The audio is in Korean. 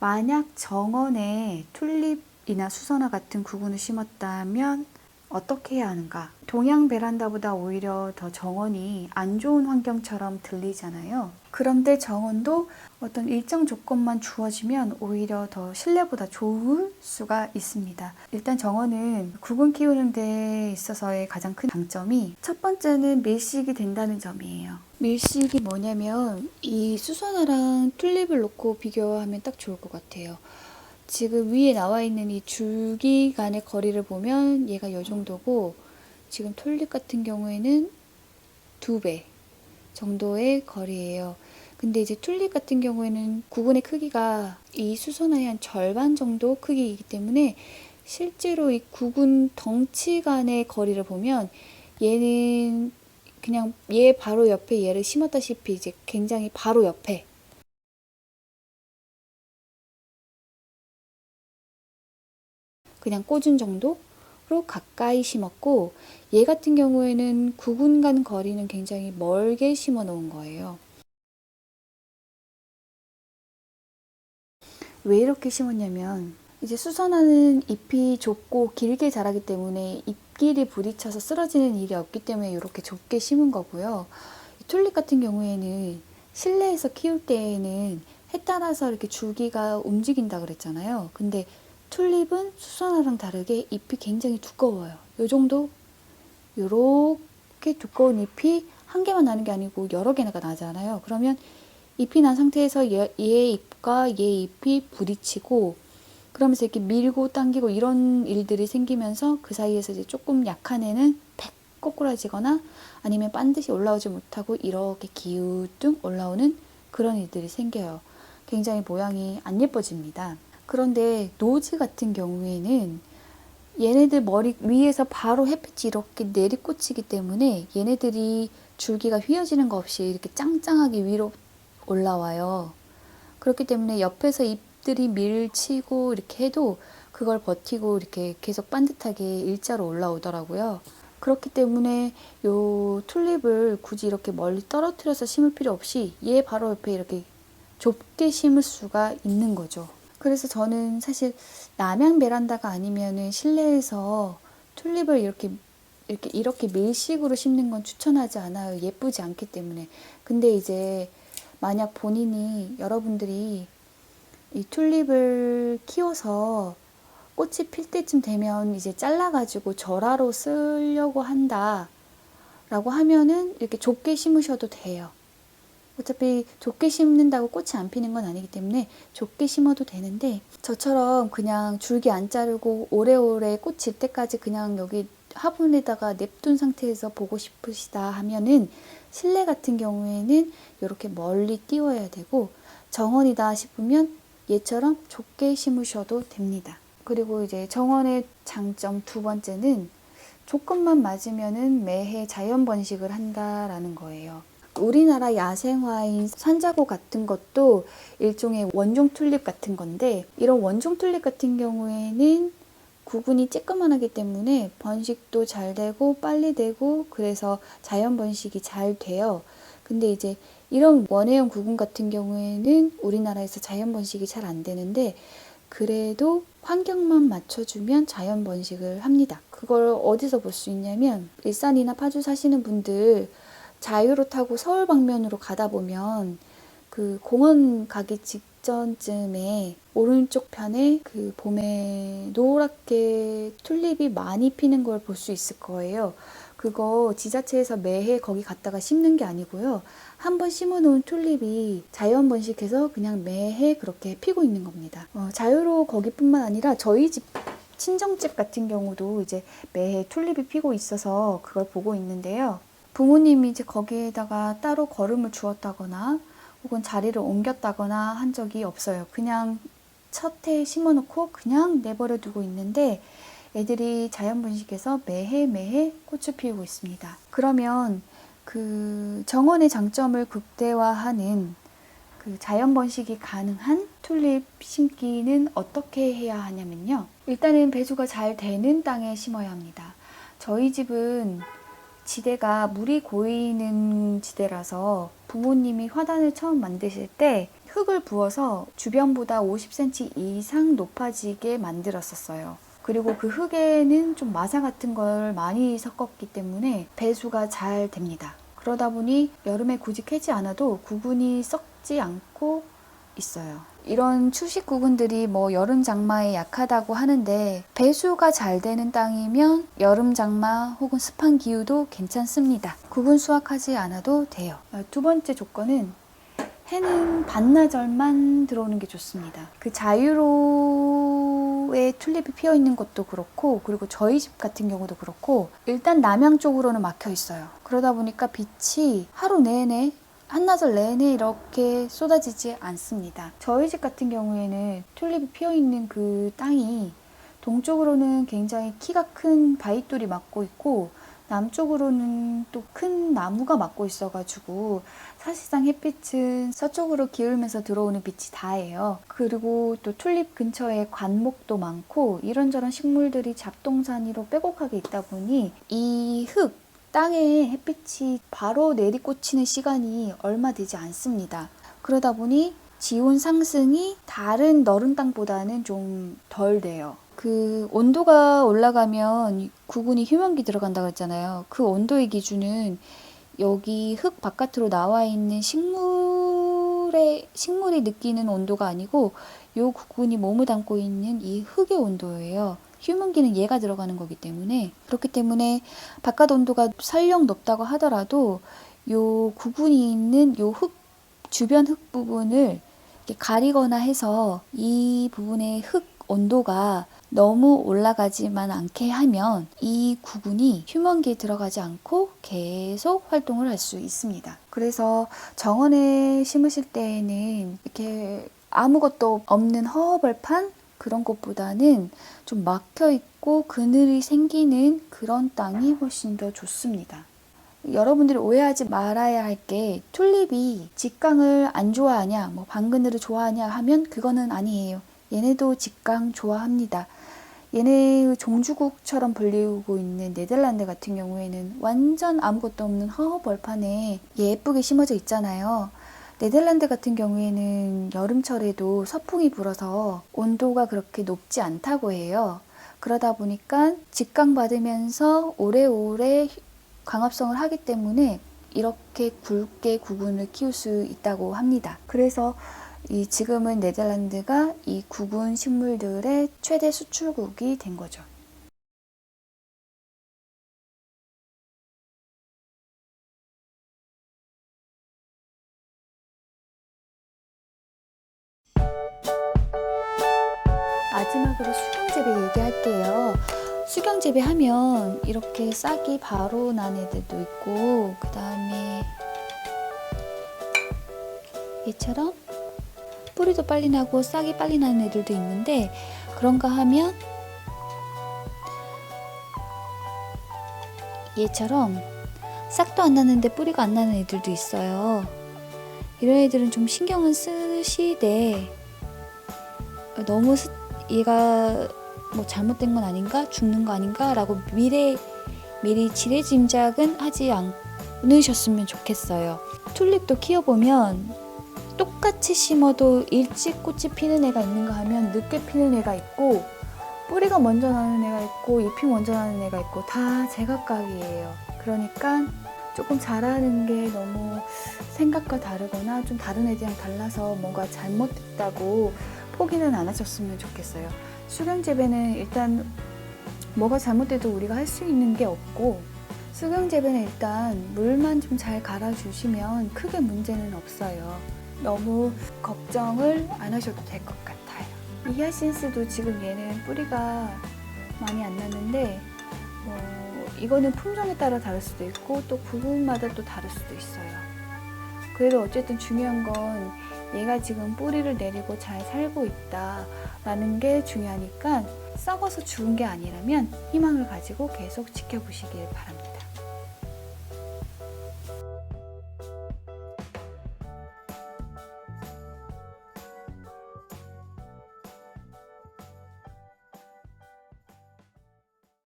만약 정원에 튤립이나 수선화 같은 구근을 심었다면 어떻게 해야 하는가? 동양 베란다보다 오히려 더 정원이 안 좋은 환경처럼 들리잖아요. 그런데 정원도 어떤 일정 조건만 주어지면 오히려 더 실내보다 좋을 수가 있습니다. 일단 정원은 구근 키우는 데 있어서의 가장 큰 장점이 첫 번째는 밀식이 된다는 점이에요. 밀식이 뭐냐면 이 수선화랑 튤립을 놓고 비교하면 딱 좋을 것 같아요. 지금 위에 나와 있는 이 줄기 간의 거리를 보면 얘가 이 정도고 지금 튤립 같은 경우에는 두 배 정도의 거리예요. 근데 이제 튤립 같은 경우에는 구근의 크기가 이 수선화의 한 절반 정도 크기이기 때문에 실제로 이 구근 덩치 간의 거리를 보면 얘는 그냥 얘 바로 옆에 얘를 심었다시피 이제 굉장히 바로 옆에 그냥 꽂은 정도로 가까이 심었고 얘 같은 경우에는 구분 간 거리는 굉장히 멀게 심어 놓은 거예요. 왜 이렇게 심었냐면 이제 수선화는 잎이 좁고 길게 자라기 때문에 잎길이 부딪혀서 쓰러지는 일이 없기 때문에 이렇게 좁게 심은 거고요. 이 튤립 같은 경우에는 실내에서 키울 때에는 해 따라서 이렇게 줄기가 움직인다 그랬잖아요. 근데 튤립은 수선화랑 다르게 잎이 굉장히 두꺼워요. 요 정도? 요렇게 두꺼운 잎이 한 개만 나는 게 아니고 여러 개가 나잖아요. 그러면 잎이 난 상태에서 얘, 얘 잎과 얘 잎이 부딪히고 그러면서 이렇게 밀고 당기고 이런 일들이 생기면서 그 사이에서 이제 조금 약한 애는 팩 꼬꾸라지거나 아니면 반드시 올라오지 못하고 이렇게 기우뚱 올라오는 그런 일들이 생겨요. 굉장히 모양이 안 예뻐집니다. 그런데 노지 같은 경우에는 얘네들 머리 위에서 바로 햇빛이 이렇게 내리꽂히기 때문에 얘네들이 줄기가 휘어지는 거 없이 이렇게 짱짱하게 위로 올라와요. 그렇기 때문에 옆에서 잎들이 밀치고 이렇게 해도 그걸 버티고 이렇게 계속 반듯하게 일자로 올라오더라고요. 그렇기 때문에 요 튤립을 굳이 이렇게 멀리 떨어뜨려서 심을 필요 없이 얘 바로 옆에 이렇게 좁게 심을 수가 있는 거죠. 그래서 저는 사실 남양 베란다가 아니면은 실내에서 튤립을 이렇게 이렇게 이렇게 밀식으로 심는 건 추천하지 않아요. 예쁘지 않기 때문에. 근데 이제 만약 본인이 여러분들이 이 튤립을 키워서 꽃이 필 때쯤 되면 이제 잘라가지고 절화로 쓰려고 한다. 라고 하면은 이렇게 좁게 심으셔도 돼요. 어차피 좁게 심는다고 꽃이 안 피는 건 아니기 때문에 좁게 심어도 되는데 저처럼 그냥 줄기 안 자르고 오래오래 꽃일 때까지 그냥 여기 화분에다가 냅둔 상태에서 보고 싶으시다 하면은 실내 같은 경우에는 이렇게 멀리 띄워야 되고 정원이다 싶으면 얘처럼 좁게 심으셔도 됩니다. 그리고 이제 정원의 장점 두 번째는 조건만 맞으면은 매해 자연 번식을 한다라는 거예요. 우리나라 야생화인 산자고 같은 것도 일종의 원종 튤립 같은 건데 이런 원종 튤립 같은 경우에는 구근이 쬐끄만하기 때문에 번식도 잘 되고 빨리 되고 그래서 자연 번식이 잘 돼요. 근데 이제 이런 원예형 구근 같은 경우에는 우리나라에서 자연 번식이 잘 안 되는데 그래도 환경만 맞춰주면 자연 번식을 합니다. 그걸 어디서 볼 수 있냐면 일산이나 파주 사시는 분들 자유로 타고 서울 방면으로 가다 보면 그 공원 가기 직전쯤에 오른쪽 편에 그 봄에 노랗게 튤립이 많이 피는 걸 볼 수 있을 거예요. 그거 지자체에서 매해 거기 갔다가 심는 게 아니고요. 한 번 심어놓은 튤립이 자연 번식해서 그냥 매해 그렇게 피고 있는 겁니다. 어, 자유로 거기뿐만 아니라 저희 집 친정집 같은 경우도 이제 매해 튤립이 피고 있어서 그걸 보고 있는데요. 부모님이 이제 거기에다가 따로 거름을 주었다거나 혹은 자리를 옮겼다거나 한 적이 없어요. 그냥 첫해 심어놓고 그냥 내버려 두고 있는데 애들이 자연 분식에서 매해 매해 꽃을 피우고 있습니다. 그러면 그 정원의 장점을 극대화하는 그 자연 번식이 가능한 튤립 심기는 어떻게 해야 하냐면요. 일단은 배수가 잘 되는 땅에 심어야 합니다. 저희 집은 지대가 물이 고이는 지대라서 부모님이 화단을 처음 만드실 때 흙을 부어서 주변보다 50cm 이상 높아지게 만들었었어요. 그리고 그 흙에는 좀 마사 같은 걸 많이 섞었기 때문에 배수가 잘 됩니다. 그러다 보니 여름에 굳이 캐지 않아도 구근이 썩지 않고 있어요. 이런 추식 구근들이 뭐 여름 장마에 약하다고 하는데 배수가 잘 되는 땅이면 여름 장마 혹은 습한 기후도 괜찮습니다. 구근 수확하지 않아도 돼요. 어, 두 번째 조건은 해는 반나절만 들어오는 게 좋습니다. 그 자유로에 튤립이 피어 있는 것도 그렇고, 그리고 저희 집 같은 경우도 그렇고, 일단 남향 쪽으로는 막혀 있어요. 그러다 보니까 빛이 하루 내내 한나절 내내 이렇게 쏟아지지 않습니다. 저희 집 같은 경우에는 튤립이 피어 있는 그 땅이 동쪽으로는 굉장히 키가 큰 바위돌이 막고 있고 남쪽으로는 또 큰 나무가 막고 있어가지고 사실상 햇빛은 서쪽으로 기울면서 들어오는 빛이 다예요. 그리고 또 튤립 근처에 관목도 많고 이런저런 식물들이 잡동사니로 빼곡하게 있다 보니 이 흙, 땅에 햇빛이 바로 내리꽂히는 시간이 얼마 되지 않습니다. 그러다 보니 지온 상승이 다른 너른 땅보다는 좀 덜 돼요. 그 온도가 올라가면 구근이 휴면기 들어간다고 했잖아요. 그 온도의 기준은 여기 흙 바깥으로 나와 있는 식물의 식물이 느끼는 온도가 아니고 요 구근이 몸을 담고 있는 이 흙의 온도예요. 휴문기는 얘가 들어가는 거기 때문에 그렇기 때문에 바깥 온도가 설령 높다고 하더라도 요 구근이 있는 요 흙 주변 흙 부분을 가리거나 해서 이 부분의 흙 온도가 너무 올라가지만 않게 하면 이 구근이 휴먼기에 들어가지 않고 계속 활동을 할 수 있습니다. 그래서 정원에 심으실 때에는 이렇게 아무것도 없는 허허벌판 그런 것보다는 좀 막혀 있고 그늘이 생기는 그런 땅이 훨씬 더 좋습니다. 여러분들이 오해하지 말아야 할 게 튤립이 직강을 안 좋아하냐, 뭐 방그늘을 좋아하냐 하면 그거는 아니에요. 얘네도 직강 좋아합니다. 얘네의 종주국처럼 불리고 있는 네덜란드 같은 경우에는 완전 아무것도 없는 허허벌판에 예쁘게 심어져 있잖아요. 네덜란드 같은 경우에는 여름철에도 서풍이 불어서 온도가 그렇게 높지 않다고 해요. 그러다 보니까 직강 받으면서 오래오래 광합성을 하기 때문에 이렇게 굵게 구근을 키울 수 있다고 합니다. 그래서 이 지금은 네덜란드가 이 구근 식물들의 최대 수출국이 된 거죠. 마지막으로 수경재배 얘기할게요. 수경재배 하면 이렇게 싹이 바로 난 애들도 있고 그 다음에 얘처럼 뿌리도 빨리 나고 싹이 빨리 나는 애들도 있는데 그런가 하면 얘처럼 싹도 안 나는데 뿌리가 안 나는 애들도 있어요. 이런 애들은 좀 신경은 쓰시되 너무 스- 얘가 뭐 잘못된 건 아닌가 죽는 거 아닌가라고 미래 미리 지레 짐작은 하지 않으셨으면 좋겠어요. 튤립도 키워보면 똑같이 심어도 일찍 꽃이 피는 애가 있는가 하면 늦게 피는 애가 있고 뿌리가 먼저 나는 애가 있고 잎이 먼저 나는 애가 있고 다 제각각이에요. 그러니까 조금 자라는 게 너무 생각과 다르거나 좀 다른 애들이랑 달라서 뭔가 잘못됐다고 포기는 안 하셨으면 좋겠어요. 수경 재배는 일단 뭐가 잘못돼도 우리가 할 수 있는 게 없고 수경 재배는 일단 물만 좀 잘 갈아주시면 크게 문제는 없어요. 너무 걱정을 안 하셔도 될 것 같아요. 이 히아신스도 지금 얘는 뿌리가 많이 안 났는데 어, 이거는 품종에 따라 다를 수도 있고 또 부분마다 또 다를 수도 있어요. 그래도 어쨌든 중요한 건 얘가 지금 뿌리를 내리고 잘 살고 있다 라는 게 중요하니까 썩어서 죽은 게 아니라면 희망을 가지고 계속 지켜보시길 바랍니다.